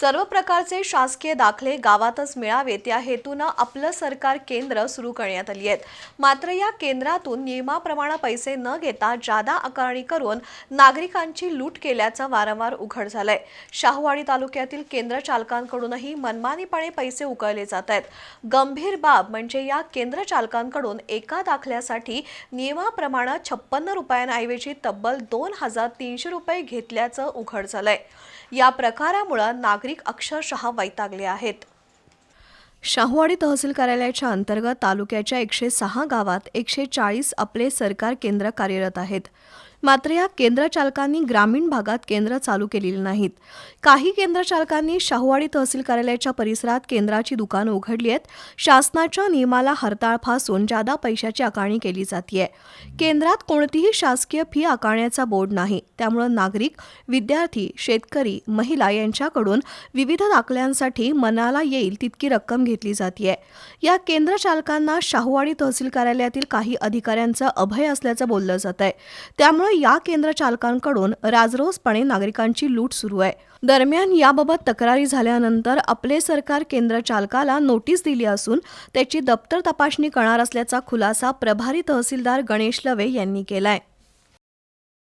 सर्व प्रकारचे शासकीय दाखले गावातच मिळावेत या हेतूनं आपलं सरकार केंद्र सुरू करण्यात आली आहेत. मात्र या केंद्रातून नियमाप्रमाणे पैसे न घेता जादा आकारणी करून नागरिकांची लूट केल्याचं वारंवार उघड झालंय. शाहूवाडी तालुक्यातील केंद्र चालकांकडूनही मनमानीपणे पैसे उकळले जात आहेत. गंभीर बाब म्हणजे या केंद्र चालकांकडून एका दाखल्यासाठी नियमाप्रमाणे छप्पन्न रुपयांऐवजी तब्बल दोन हजार तीनशे रुपये घेतल्याचं उघड झालंय. या प्रकारामुळं नागरिक अक्षरशः वैतागले आहेत. शाहूवाडी तहसील कार्यालयाच्या अंतर्गत तालुक्याच्या एकशे सहा गावात एकशे चाळीस आपले सरकार केंद्र कार्यरत आहेत. मात्र या केंद्रचालकांनी ग्रामीण भागात केंद्र चालू केलेली नाहीत. काही केंद्रचालकांनी शाहूवाडी तहसील कार्यालयाच्या परिसरात केंद्राची दुकानं उघडली आहेत. शासनाच्या नियमाला हरताळ फासून जादा पैशाची आकारणी केली जाते केंद्रात कोणतीही शासकीय फी आकारण्याचा बोर्ड नाही. त्यामुळे नागरिक विद्यार्थी शेतकरी महिला यांच्याकडून विविध दाखल्यांसाठी मनाला येईल तितकी रक्कम घेतली जाते या केंद्रचालकांना शाहूवाडी तहसील कार्यालयातील काही अधिकाऱ्यांचं अभय असल्याचं बोललं जात आहे त्यामुळे या केंद्र चालकांकडून राजरोसपणे नागरिकांची लूट सुरू आहे. दरम्यान याबाबत तक्रारी झाल्यानंतर आपले सरकार केंद्र चालकाला नोटीस दिली असून त्याची दप्तर तपासणी करणार असल्याचा खुलासा प्रभारी तहसीलदार गणेश लवे यांनी केलाय.